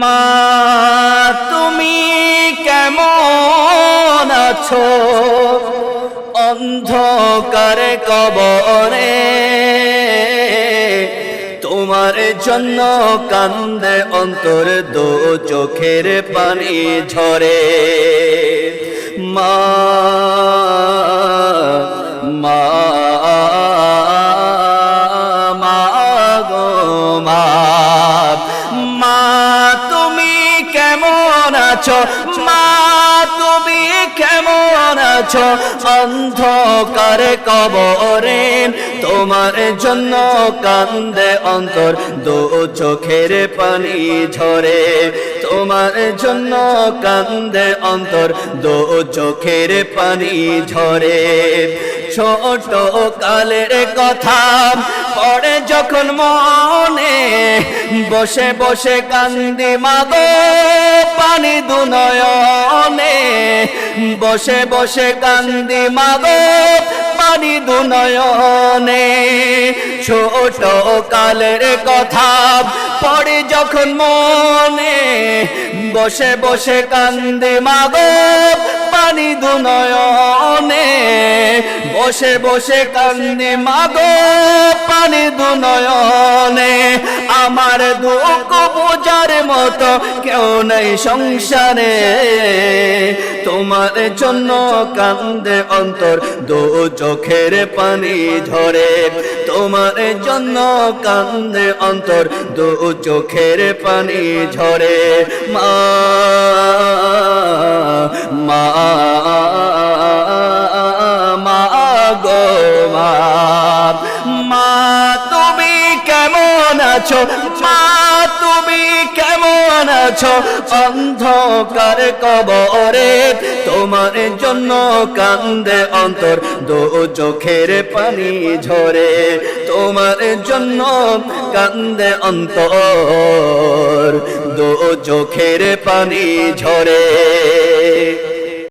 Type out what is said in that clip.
মা তুমি কেমন আছো? অন্ধকার কবরে, তোমার জন্য কান্দে অন্তর দো চোখের পানি ঝরে। মা আছো? মা, তুমি কেমন আছো? অন্ধকার কবরে তোমার জন্য কান্দে অন্তর, দু চোখের পানি ঝরে। তোমার জন্য কান্দে অন্তর, দু চোখের পানি ঝরে। ছোট কালের কথা। পরে যখন মনে বসে বসে কান্দি মাগো, পানি দুনয়নে বসে বসে কান্দি মাগো, পানি দুনয়নে। ছোট কালের কথা, পরে যখন মনে বসে বসে কান্দি মাগো, পানি দুনয়নে। বসে বসে কান্দি, মাগো পানি দুনয়নে আমার দুঃখ বোঝার মতো কেউ নেই সংসারে। তোমার জন্য কান্দে অন্তর, দু চোখের পানি ঝরে। তোমার জন্য কান্দে অন্তর, দু চোখের পানি ঝরে। মা মা মা, তুমি কেমন আছো? মা, তুমি কেমন আছো? অন্ধকার কবরে তোমার জন্য কান্দে অন্তর, দু চোখের পানি ঝরে তোমার জন্য কান্দে অন্তর, দু চোখের পানি ঝরে।